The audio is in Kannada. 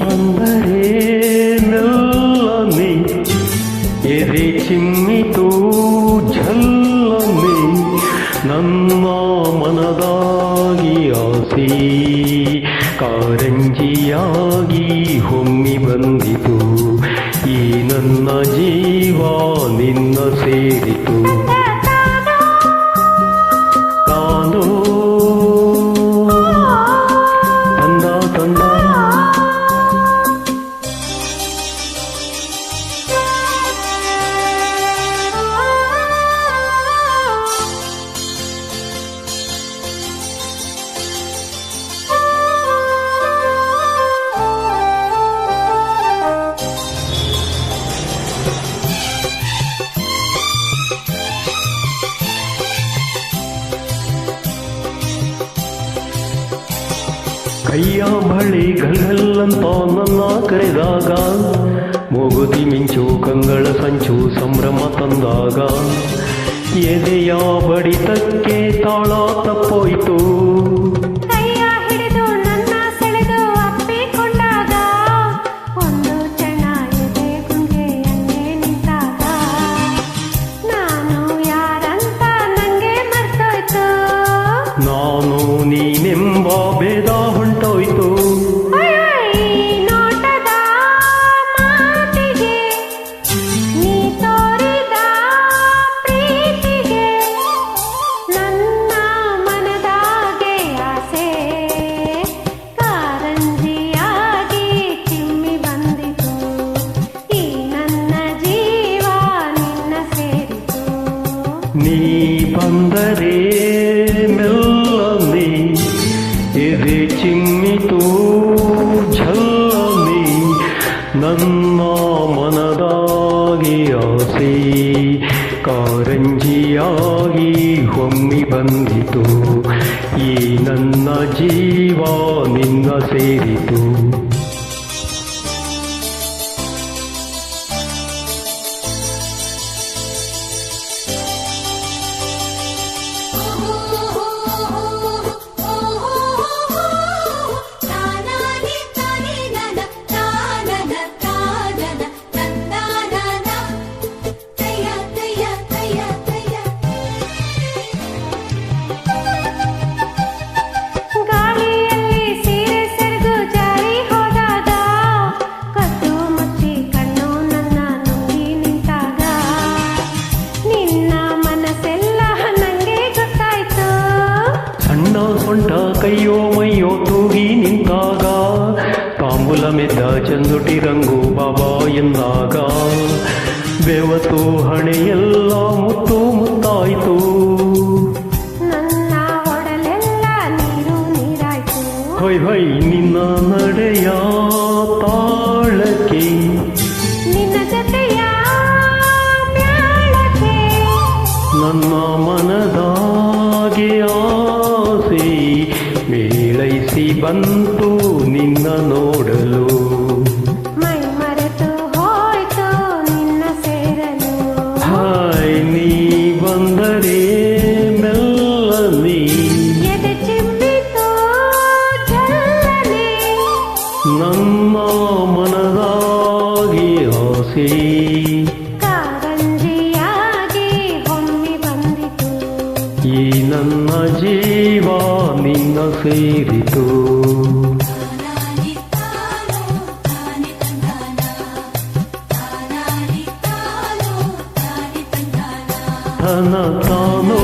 ಬಂದರೆ ನಲ್ಲಮಿ ಎರೆ ಚಿಮ್ಮಿತು ಝಲ್ಲಮಿ ನನ್ನ ಮನದಾಗಿ ಆಸೆ, ಕಾರಂಜಿಯಾಗಿ ಹೊಮ್ಮಿ ಬಂದಿತು. ಈ ನನ್ನ ಜೀವ ನಿನ್ನ ಸೇರಿತು. ಕೈಯ ಬಳಿ ಗಲ್ಲಂತ ನನ್ನ ಕರೆದಾಗ ಮೂಗುತಿ ಮಿಂಚು ಕಂಗಳ ಸಂಚು ಸಂಭ್ರಮ ತಂದಾಗ. ಎದೆಯ ಬಡಿತಕ್ಕೆ ತಾಳ ತಪ್ಪೋಯ್ತು. ನಾನು ನೀನೆಂಬ ನನ್ನ ನೀ ಬಂದರೆ ಮೆಲ್ಲನೆ ಎದೆ ಚಿಮ್ಮಿತು ಝಲ್ಲನೆ ನನ್ನ ಮನದಾಗಿ ಆಸೆ ಕಾರಂಜಿಯಾಗಿ ಹೊಮ್ಮಿ ಬಂದಿತು ಈ ನನ್ನ ಜೀವ ನಿನ್ನ ಸೇರಿತು ಕೈಯೋ ಮೈಯೋ ತೂಗಿ ನಿಂತಾಗ. ತಾಂಬುಲ ಮೆದ್ದ ಚಂದುಟಿ ರಂಗು ಬಾಬಾ ಎಂದಾಗ. ಬೆವತು ಹಣೆಯೆಲ್ಲ ಮುತ್ತು ಮುತ್ತಾಯಿತು. ನನ್ನ ಒಡಲೆಲ್ಲ ನೀರು ನೀರಾಯ್ತು. ಹೊಯ್ ಹೊಯ್ ನಿನ್ನ ನಡೆಯ ತಾಳಕ್ಕೆ. ನನ್ನ ಜೊತೆಯ ಬಂತು ನಿನ್ನ ನೋಡಲು. ಮೈ ಮರೆತು ಹೋಯ್ತು ನಿನ್ನ ಸೇರಲು. ಹಾಯ್ ನೀ ಬಂದರೆ ಮೆಲ್ಲನೆ ನನ್ನ ಮನದಾಗಿ ಆಸೆ ಕಾರಂಜಿಯಾಗಿ ಹೊಮ್ಮಿ ಬಂದಿತು. ಈ ನನ್ನ ಜೀವ ఉన్న పేరుతో తన తానో